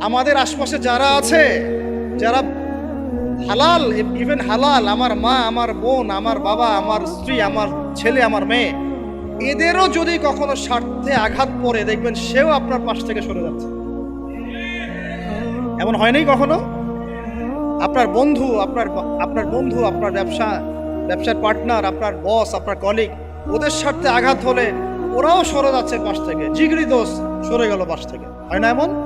আমাদের আশপাশে যারা আছে, যারা হালাল ইভেন হালাল, আমার মা, আমার বোন, আমার বাবা, আমার স্ত্রী, আমার ছেলে, আমার মেয়ে, এদেরও যদি কখনো স্বার্থে আঘাত পড়ে, দেখবেন সেও আপনার পাশ থেকে সরে যাচ্ছে। এমন হয়নি কখনো? আপনার বন্ধু, আপনার আপনার বন্ধু, আপনার ব্যবসা, ব্যবসার পার্টনার আপনার বস আপনার কলিগ ওদের স্বার্থে আঘাত হলে ওরাও সরে যাচ্ছে পাশ থেকে। জিগরি দোষ সরে গেল পাশ থেকে। হয় না এমন?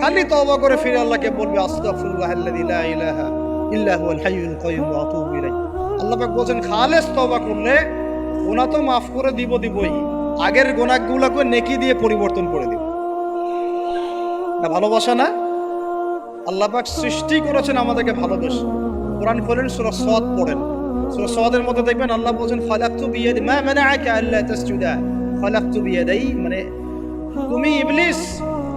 খালি তওবা করে ফিরে আল্লাহকে বলবে, আস্তাগফিরুল্লাহ আল্লাযী লা ইলাহা ইল্লা হুয়াল হাইয়ুল কাইয়্যুম ওয়া আতুবু ইলাইহি। আল্লাহ পাক বলছেন, খালেস তওবা করলে গুনাহ তো মাফ করে দিব দিবই, আগের গুনাহগুলোকে নেকি দিয়ে পরিবর্তন করে দিব। না ভালোবাসা না? আল্লাহ পাক সৃষ্টি করেছেন আমাদেরকে ভালোবেসে কোরআন খোলেন সূরা সাদ পড়েন। সূরা সাদের মধ্যে দেখবেন আল্লাহ বলছেন খালাকতু বিয়াদি মা মানাআকা আল্লা তাসজুদা। খালাকতু মানে তুমি ইবলিস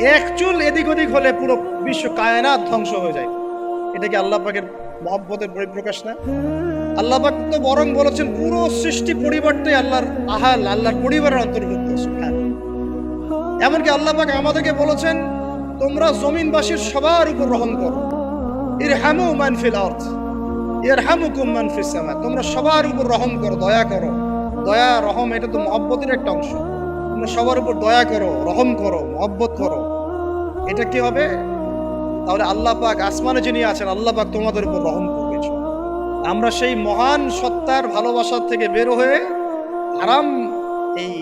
এক চুল এদিক ওদিক হলে পুরো বিশ্ব কায়নাত ধ্বংস হয়ে যায়। এটা কি আল্লাহ পাকের মহব্বতের পরিপ্রকাশ না? আল্লাহ পাক তো বরং বলেছেন, পুরো সৃষ্টি পরিবারটাই আল্লাহর আহাল, আল্লাহর পরিবারের অন্তর্ভুক্ত এমনকি আল্লাহ পাক আমাদেরকে বলেছেন, তোমরা জমিনবাসীর সবার উপর রহম করো। ইরহামু মান ফিল আরদ, ইরহামুকুম মান ফিস সামা, তোমরা সবার উপর রহম করো, দয়া করো। দয়া, রহম, এটা তো মহব্বতের একটা অংশ। তোমরা সবার উপর দয়া করো, রহম করো, মহব্বত করো। এটা কি হবে? তাহলে আল্লাহ পাক আসমানে যিনি আছেন, আল্লাহ পাক তোমাদের উপর রহম করবে। আমরা সেই মহান সত্তার ভালোবাসার থেকে বের হয়ে আরাম এই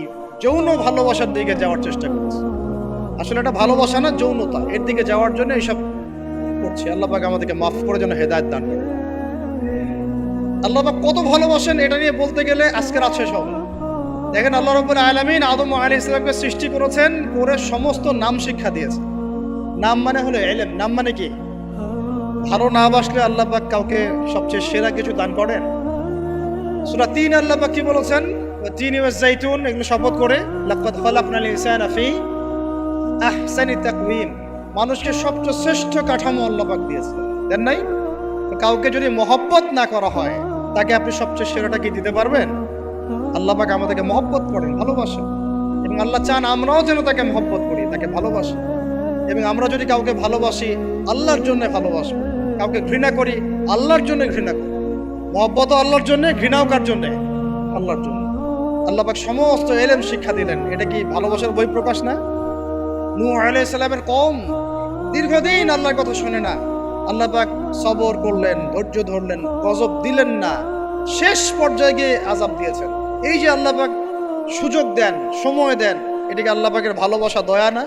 যৌন ভালোবাসার দিকে যাওয়ার চেষ্টা করছি। আসলে এটা ভালোবাসা না, যৌনতা। এর দিকে যাওয়ার জন্য এইসব করছি। আল্লাহ পাক আমাদেরকে মাফ করে যেন হেদায়ত দান করে। আল্লাহ পাক কত ভালোবাসেন এটা নিয়ে বলতে গেলে আজকের আছে সব দেখেন আল্লাহ রব্বুল আলমিন আদম আলী ইসলামকে সৃষ্টি করেছেন, করে সমস্ত নাম শিক্ষা দিয়েছেন। নাম মানে হলো এলেম। নাম মানে কি? ভালো না বাসলে আল্লাহ পাক কাউকে সবচেয়ে সেরা কিছু দান করেন। সুরা তিন আল্লাহ পাক কি বলেছেন? তিন ওয়াজ জাইতুন এগুলো শপথ করে, লাকাদ খালাকনাল ইনসানা ফি আহসানি তাকওয়িম। মানুষকে সবচেয়ে শ্রেষ্ঠ কাঠামো আল্লাহ পাক দিয়েছে। দেন নাই? কাউকে যদি মহব্বত না করা হয়, তাকে আপনি সবচেয়ে সেরাটা কি দিতে পারবেন? আল্লাহ পাক আমাদেরকে মহব্বত করেন, ভালোবাসেন। এবং আল্লাহ চান আমরাও যেন তাকে মহব্বত করি, তাকে ভালোবাসি। এবং আমরা যদি কাউকে ভালোবাসি, আল্লাহর জন্য ভালোবাসবো। কাউকে ঘৃণা করি, আল্লাহর জন্য ঘৃণা করি। মহব্বত আল্লাহর জন্য, ঘৃণাও কার জন্য? আল্লাহর জন্য। আল্লাহ পাক সমস্ত এলেম শিক্ষা দিলেন। এটা কি ভালোবাসার বই প্রকাশ না? নূহ আলাইহিস সালামের কম দীর্ঘদিন আল্লাহর কথা শুনে না। আল্লাহ পাক সবর করলেন, ধৈর্য ধরলেন, গজব দিলেন না। শেষ পর্যায়ে গিয়ে আজাব দিয়েছেন। এই যে আল্লাহ পাক সুযোগ দেন, সময় দেন, এটাকে আল্লাহ পাকের ভালোবাসা, দয়া না?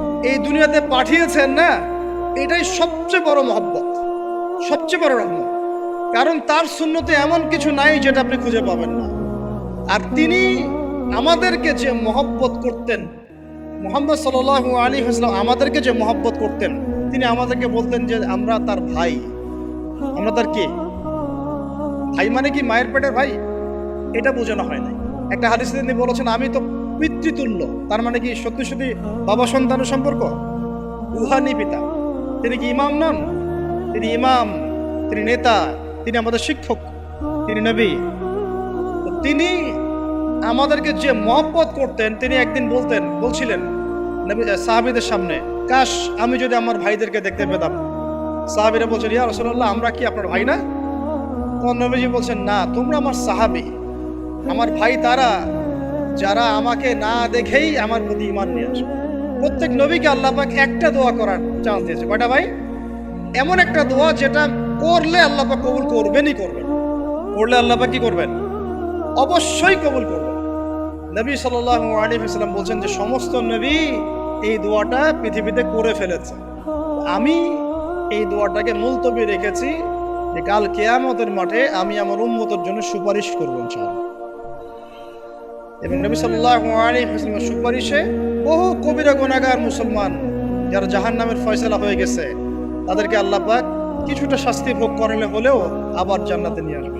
এই দুনিয়াতে পাঠিয়েছেন না, এটাই সবচেয়ে বড় মহব্বত, সবচেয়ে বড় রহমত। কারণ তার শূন্যতে এমন কিছু নাই যেটা আপনি খুঁজে পাবেন না। আর তিনি আমাদেরকে যে মহব্বত করতেন, মোহাম্মদ সাল আলী হাসলাম আমাদেরকে যে মহব্বত করতেন, তিনি আমাদেরকে বলতেন যে আমরা তার ভাই। আমরা তার কে? ভাই মানে কি মায়ের পেটের ভাই? এটা বোঝানো হয় না একটা হাদিসে তিনি বলেছেন, আমি তো পিতৃতুল্য। তার মানে কি সত্যি সত্যি বাবা সন্তানের সম্পর্ক? রুহানি পিতা। তিনি কি ইমাম নন? তিনি ইমাম, তিনি নেতা, তিনি আমাদের শিক্ষক, তিনি নবী। তিনি আমাদেরকে যে মহব্বত করতেন, তিনি একদিন বলতেন, বলছিলেন সাহাবিদের সামনে, কাশ, আমি যদি আমার ভাইদেরকে দেখতে পেতাম। সাহাবিরা বলছেন, ইয়া রসুল্লাহ আমরা কি আপনার ভাই না? তখন নবীজি বলছেন, না, তোমরা আমার সাহাবি। আমার ভাই তারা যারা আমাকে না দেখেই আমার প্রতি ইমান নিয়ে আসে। প্রত্যেক নবীকে আল্লাহ পাক একটা দোয়া করার চান্স দিয়েছে। কয়টা ভাই? এমন একটা দোয়া যেটা করলে আল্লাহ পাক কবুল করবেনই করবেন। করলে আল্লাহ পাক কি করবেন? অবশ্যই কবুল করবেন। নবী সাল্লাল্লাহু আলাইহি ওয়াসাল্লাম বলছেন যে, সমস্ত নবী এই দোয়াটা পৃথিবীতে করে ফেলেছে। আমি এই দোয়াটাকে মুলতবি রেখেছি যে, কাল কেয়ামতের মাঠে আমি আমার উম্মতের জন্য সুপারিশ করব ইনশাআল্লাহ। এবং নবী আলাইহি ওয়াসাল্লামের সুপারিশে বহু কবিরা গুনাহগার মুসলমান যারা জাহান্নামের ফয়সলা হয়ে গেছে, তাদেরকে আল্লাহ পাক কিছুটা শাস্তি ভোগ করালে হলেও আবার জান্নাতে নিয়ে আসবে।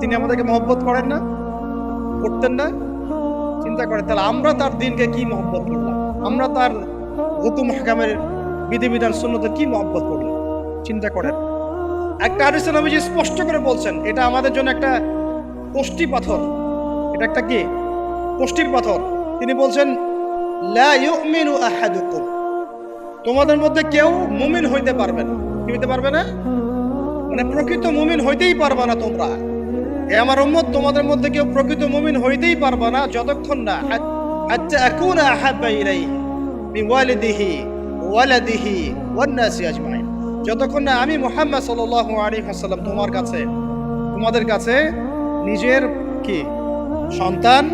তিনি আমাদেরকে মহব্বত করেন না, করতেন না, চিন্তা করেন, তাহলে আমরা তার দিনকে কি মহব্বত করলাম? আমরা তার হুকুম হাকামের বিধিবিধান শূন্যতে কি মহব্বত করলাম? চিন্তা করেন। একটা হাদিসে নবীজি স্পষ্ট করে বলছেন, এটা আমাদের জন্য একটা কোষ্টি পাথর। একটা কি? কোষ্টির পাথর। তিনি বলছেন, লা ইউমিনু আহাদুকুম। তোমাদের মধ্যে কেউ মুমিন হইতে পারবে না। কি হইতে পারবে না? মানে প্রকৃত মুমিন হইতেই পারবে না তোমরা। এ আমার উম্মত, তোমাদের মধ্যে কেউ প্রকৃত মুমিন হইতেই পারবে না, যতক্ষণ না হাত্তা আকুনা আহাব্বা ইলাইহি মিন ওয়ালিদিহি ওয়ালাদিহি ওয়ান নাসি আজমাইন। যতক্ষণ না আমি মুহাম্মদ সাল্লাল্লাহু আলাইহি ওয়াসাল্লাম তোমার কাছে তোমাদের কাছে নিজের কি? সন্তান,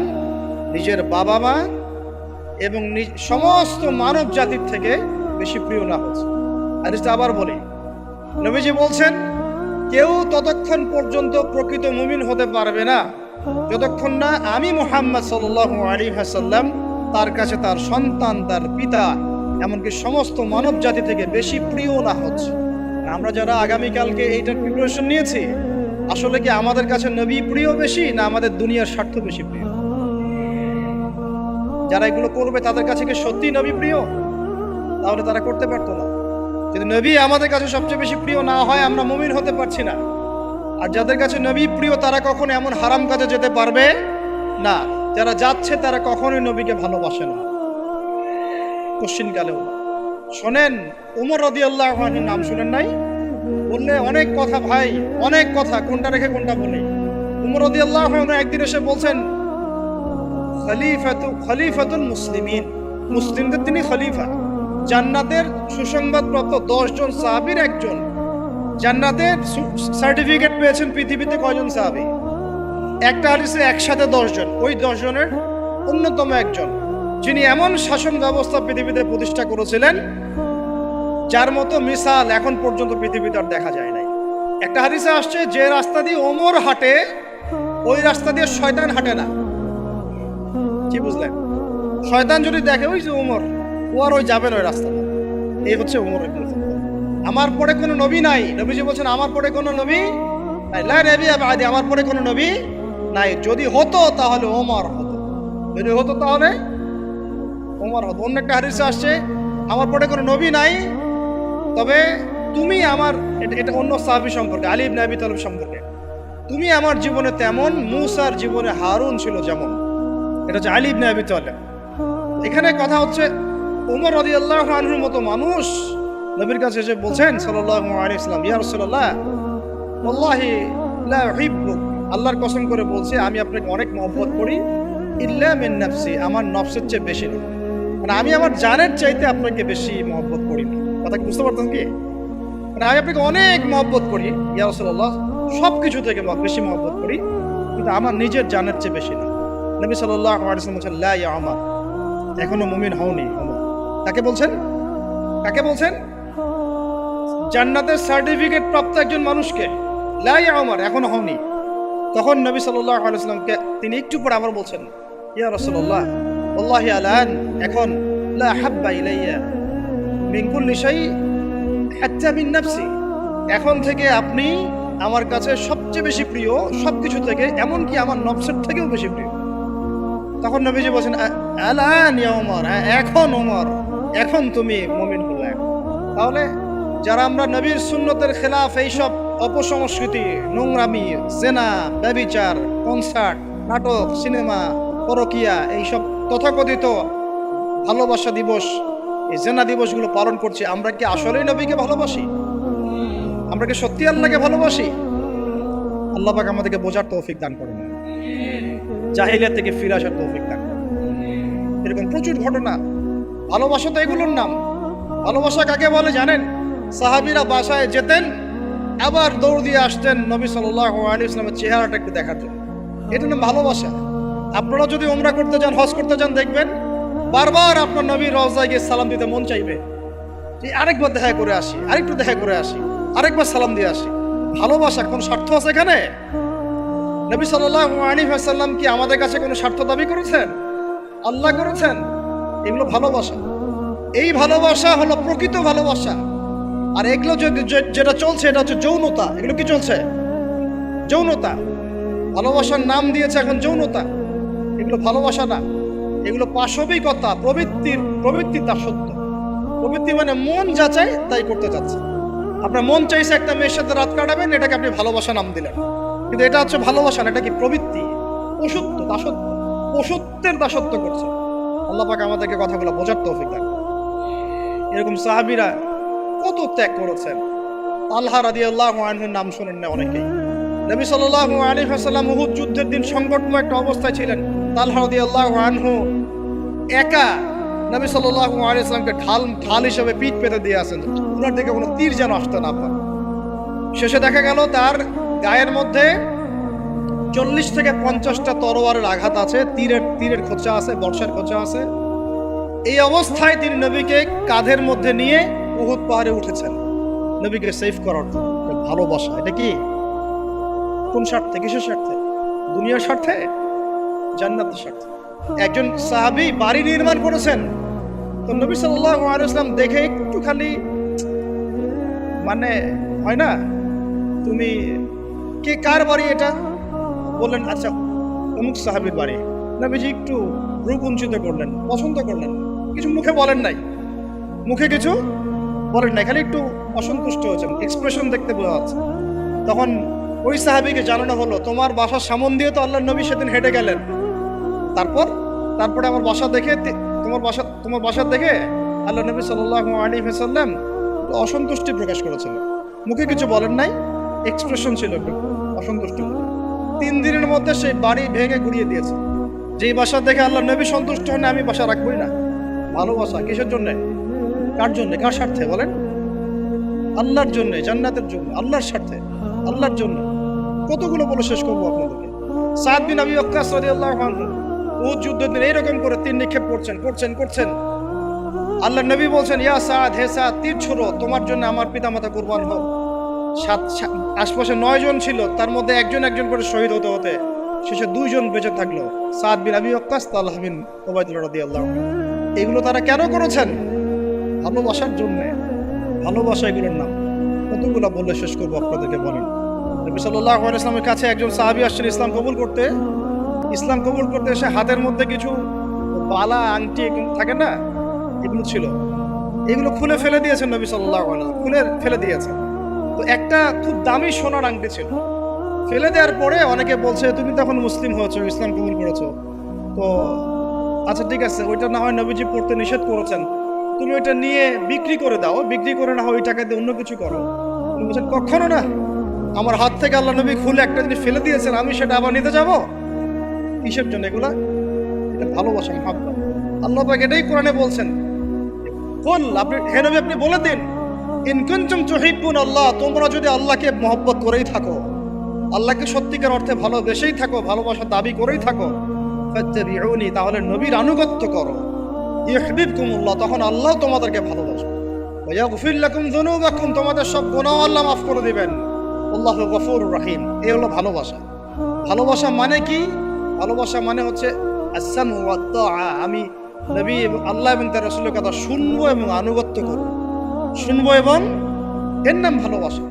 নিজের বাবা মা এবং সমস্ত মানব জাতির থেকে বেশি প্রিয় না হচ্ছে এটা আবার বলি। নবীজি বলছেন, কেউ ততক্ষণ পর্যন্ত প্রকৃত মুমিন হতে পারবে না। যতক্ষণ না আমি মোহাম্মদ সাল্লাল্লাহু আলী হাসাল্লাম তার কাছে তার সন্তান, তার পিতা, এমনকি সমস্ত মানব জাতি থেকে বেশি প্রিয় না হচ্ছে। আমরা যারা আগামীকালকে এইটার প্রিপারেশন নিয়েছি আসলে কি আমাদের কাছে নবী প্রিয় বেশি না আমাদের দুনিয়ার স্বার্থ বেশি প্রিয়? যারা এগুলো করবে তাদের কাছে কি সত্যি নবী প্রিয়? তাহলে তারা করতে পারতো না। যদি নবী আমাদের কাছে সবচেয়ে বেশি প্রিয় না হয়, আমরা মুমিন হতে পারছি না। আর যাদের কাছে নবী প্রিয়, তারা কখনো এমন হারাম কাজে যেতে পারবে না। যারা যাচ্ছে, তারা কখনোই নবীকে ভালোবাসে না। কোশ্চিনকালেও শোনেন, উমর রদি আল্লাহ নাম শুনেন নাই? বললে অনেক কথা ভাই, অনেক কথা। কোনটা রেখে কোনটা বলি? উমর আল্লাহ একদিন এসে বলছেন, খলিফাতু খলিফাতুল মুসলিমিন। মুসলিমদের তিনি খলিফা। জান্নাতের সুসংবাদপ্রাপ্ত দশজন সাহাবীর একজন। জান্নাতের সার্টিফিকেট পেয়েছেন পৃথিবীতে কয়জন সাহাবী? একটা হাদিসে একসাথে দশজন ওই দশজনের অন্যতম একজন, যিনি এমন শাসন ব্যবস্থা পৃথিবীতে প্রতিষ্ঠা করেছিলেন যার মতো মিসাল এখন পর্যন্ত পৃথিবীতে আর দেখা যায় নাই। একটা হাদিসে আসছে, যে রাস্তা দিয়ে ওমর হাঁটে, ওই রাস্তা দিয়ে শয়তান হাঁটে না। কি বুঝলেন? শয়তান যদি দেখে, ওই যে ওমর, ও আর ওই যাবে না ওই রাস্তা এই হচ্ছে ওমর আমার পরে কোনো নবী নাই। নবীজি বলছেন, আমার পরে কোনো নবী নাই। লা নবী আবাদি আমার পরে কোনো নবী নাই। যদি হতো, তাহলে ওমর হতো। যদি হতো, তাহলে ওমর হতো। অন্য একটা হাদিসে আসছে, আমার পরে কোনো নবী নাই তবে তুমি আমার, এটা- অন্য সাহাবী সম্পর্কে, আলী ইবনে আবি তালিব সম্পর্কে। তুমি আমার জীবনে তেমন মুসার জীবনে হারুন ছিল যেমন, এটা হচ্ছে আলী ইবনে আবি এখানে কথা হচ্ছে, উমর রাদিয়াল্লাহু আনহুর মতো মানুষ, নবীর কাছে এসে বলছেন, সাল্লাল্লাহু সাল্লাম ইয়া রাসূলুল্লাহ লা আল্লাহর কসম করে বলছে, আমি আপনাকে অনেক মহব্বত করি, ইল্লা মিন নাফসি, আমার নফসের চেয়ে বেশি না মানে আমি আমার জানের চাইতে আপনাকে বেশি মহব্বত করি না। কথা বুঝতে পারতেন কি? মানে আমি আপনাকে অনেক মহব্বত করি, ইয়া রাসূলুল্লাহ। সব কিছু থেকে বেশি মহব্বত করি, কিন্তু আমার নিজের জানের চেয়ে বেশি না। নবী ওয়াসাল্লাম বলছেন, লা আমার এখনও মুমিন হওনি কাকে বলছেন? কাকে বলছেন? জান্নাতের সার্টিফিকেট প্রাপ্ত একজন মানুষকে। লা ইয়া আমার এখনও হওনি। তখন নবী সাল্লাল্লাহু আলাইহি তিনি একটু পরে আবার বলছেন, ইয়া রাসূলুল্লাহ, ওয়াল্লাহি আলান, এখন লা হাব্বা ইলাইয়া। মিন কুল্লি শাই হাত্তা নাফসি। এখন থেকে আপনি আমার কাছে সবচেয়ে বেশি প্রিয় সবকিছু থেকে এমনকি আমার নফসের থেকেও বেশি প্রিয়। তখন নবীজি বলছেন "আ- আলান ওমর হ্যাঁ, এখন ওমর এখন তুমি মুমিন হলে। তাহলে যারা আমরা নবীর সুন্নতের খেলাফ এইসব অপসংস্কৃতি নোংরামি জেনা ব্যবিচার কনসার্ট নাটক সিনেমা পরকিয়া এইসব তথাকথিত ভালোবাসা দিবস এই জেনা দিবসগুলো পালন করছি, আমরা কি আসলেই নবীকে ভালোবাসি? আমরা কি সত্যি আল্লাহকে ভালোবাসি? আল্লাহ পাক আমাদেরকে বোঝার তৌফিক দান করেন। জাহিলিয়া থেকে ফিরে আসার তৌফিক দান। এরকম প্রচুর ঘটনা। ভালোবাসা তো এগুলোর নাম। ভালোবাসা কাকে বলে জানেন? সাহাবিরা বাসায় যেতেন, আবার দৌড় দিয়ে আসতেন নবী সাল্লাল্লাহু আলাইহি ইসলামের চেহারাটা একটু দেখার জন্য। এটা নাম ভালোবাসা। আপনারা যদি ওমরা করতে যান, হজ করতে যান, দেখবেন বারবার আপনার নবীর রওজায় গিয়ে সালাম দিতে মন চাইবে। যে আরেকবার দেখা করে আসি, আরেকটু দেখা করে আসি, আরেকবার সালাম দিয়ে আসি। ভালোবাসা কোন স্বার্থ আছে এখানে? নবী ওয়াসাল্লাম কি আমাদের কাছে কোনো স্বার্থ দাবি করেছেন? আল্লাহ করেছেন? এগুলো ভালোবাসা। এই ভালোবাসা হলো প্রকৃত ভালোবাসা। আর এগুলো যেটা চলছে, এটা হচ্ছে যৌনতা। এগুলো কি চলছে? যৌনতা। ভালোবাসার নাম দিয়েছে এখন যৌনতা। এগুলো ভালোবাসা না। এগুলো পাশবিকতা প্রবৃত্তির প্রবৃত্তি তার সত্য। প্রবৃত্তি মানে মন যা চায় তাই করতে চাচ্ছে। আপনার মন চাইছে একটা মেয়ের সাথে রাত কাটাবেন, এটাকে আপনি ভালোবাসা নাম দিলেন। কিন্তু এটা হচ্ছে ভালোবাসা না, এটা কি প্রবৃত্তি? পশুত্ব দাসত্ব। পশুত্বের দাসত্ব করছে। আল্লাহ পাক আমাদেরকে কথাগুলো বোঝার তৌফিক দান। এরকম সাহাবিরা কত ত্যাগ করেছেন। আল্লাহ রাদি আল্লাহ আনহুর নাম শোনেন না অনেকেই। নবী সাল্লাল্লাহু আলাইহি ওয়াসাল্লাম উহুদ যুদ্ধের দিন সংকটময় একটা অবস্থায় ছিলেন। আল্লাহ একা নবী হিসেবে পিঠ দিয়ে আসেন। কোনো তীর যেন আসতে না শেষে দেখা গেল তার গায়ের মধ্যে চল্লিশ থেকে পঞ্চাশটা তরোয়ারের আঘাত আছে, তীরের তীরের খোঁচা আছে, বর্ষার খোঁচা আছে। এই অবস্থায় তিনি নবীকে কাঁধের মধ্যে নিয়ে উহুদ পাহাড়ে উঠেছেন। নবীকে সেফ করার। ভালোবাসা, এটা কি? কোন স্বার্থে? কিসের স্বার্থে? দুনিয়ার স্বার্থে? জান্নাতের স্বার্থে একজন সাহাবী বাড়ি নির্মাণ করেছেন। তো নবী সাল্লাল্লাহু আলাইহি দেখে একটু খালি মানে হয় না? তুমি কে কার বাড়ি এটা? বললেন আচ্ছা অমুক সাহাবির বাড়ি। নবীজি একটু রূপঞ্চিত করলেন, পছন্দ করলেন। কিছু মুখে বলেন নাই। মুখে কিছু বলেন নাই, খালি একটু অসন্তুষ্ট হয়েছেন এক্সপ্রেশন দেখতে বোঝা যাচ্ছে। তখন ওই সাহাবিকে জানানো হলো, তোমার বাসার সামন দিয়ে তো আল্লাহ নবী সেদিন হেঁটে গেলেন। তারপর, তারপরে আমার বাসা দেখে তোমার বাসা তোমার বাসা দেখে আল্লাহ নবী সাল্লাল্লাহু আলাইহি ওয়াসাল্লাম অসন্তুষ্টি প্রকাশ করেছিলেন মুখে কিছু বলেন নাই এক্সপ্রেশন ছিল অসন্তুষ্ট। তিন দিনের মধ্যে সেই বাড়ি ভেঙে গুড়িয়ে দিয়েছে। যেই বাসা দেখে আল্লাহ নবী সন্তুষ্ট হন, আমি বাসা রাখবই না। ভালোবাসা কিসের জন্যে? কার জন্য? কার স্বার্থে? বলেন। আল্লাহর জন্য, জান্নাতের জন্য, আল্লাহর স্বার্থে, আল্লাহর জন্য। কতগুলো বলে শেষ করব আপনাদেরকে? সাদ বিন আবি ওয়াক্কাস রাদিয়াল্লাহু আনহু উহুদ যুদ্ধের দিন এইরকম করে তীর নিক্ষেপ করছেন করছেন করছেন। আল্লাহ নবী বলছেন, ইয়া সাদ হে সাদ তীর ছোড়ো, তোমার জন্য আমার পিতামাতা কুরবান হোক। সাত আশপাশে নয় জন ছিল, তার মধ্যে একজন একজন করে শহীদ হতে হতে শেষে দুইজন বেঁচে থাকল। সাদ বিন আবি ওয়াক্কাস তাল্লাহ বিন ওবায়দুল্লাহ রাদিয়াল্লাহু আনহু। এগুলো তারা কেন করেছেন? ভালোবাসার জন্য। ভালোবাসা এগুলোর নাম। কতগুলো বলে শেষ করব আপনাদেরকে বলেন। নবী আলাইহি ইসলামের কাছে একজন সাহাবী আসছেন ইসলাম কবুল করতে। ইসলাম কবুল করতে এসে হাতের মধ্যে কিছু বালা আংটি থাকে না, এগুলো ছিল। এগুলো খুলে ফেলে দিয়েছেন নবী ওয়াসাল্লাম। খুলে ফেলে দিয়েছেন। তো একটা খুব দামি সোনার আংটি ছিল। ফেলে দেওয়ার পরে অনেকে বলছে, তুমি তখন মুসলিম হয়েছো, ইসলাম কবুল করেছ। তো আচ্ছা ঠিক আছে, ওইটা না হয় নবীজি পড়তে নিষেধ করেছেন। তুমি ওইটা নিয়ে বিক্রি করে দাও। বিক্রি করে না হয় ওই টাকা দিয়ে অন্য কিছু করো। বলছেন, কখনো না। আমার হাত থেকে আল্লাহ নবী খুলে একটা জিনিস ফেলে দিয়েছেন, আমি সেটা আবার নিতে যাব? কিসের জন্য এগুলা এটা ভালোবাসা, মহাব্বত। আল্লাহ পাক এটাই কোরআনে বলছেন কোন আপনি, হে নবী, আপনি বলে দিন ইনকুনতুম তুহিব্বুন আল্লাহ তোমরা যদি আল্লাহকে মহব্বত করেই থাকো, আল্লাহকে সত্যিকার অর্থে ভালোবেসেই থাকো ভালোবাসার দাবি করেই থাকো, ফাত্তাবিউনি তাহলে নবীর আনুগত্য করো। ইউহিব্বুকুমুল্লাহ তখন আল্লাহ তোমাদেরকে ভালোবাসবে। ওয়া ইয়াগফির লাকুম যুনুবাকুম তোমাদের সব গুনাহ আল্লাহ মাফ করে দিবেন। আল্লাহ গফুরুর রহিম এই হলো ভালোবাসা। ভালোবাসা মানে কি? ভালোবাসা মানে হচ্ছে আমি নবী এবং আল্লাহ এবং তার রসুলের কথা শুনব এবং আনুগত্য করব। শুনব এবং এর নাম ভালোবাসা।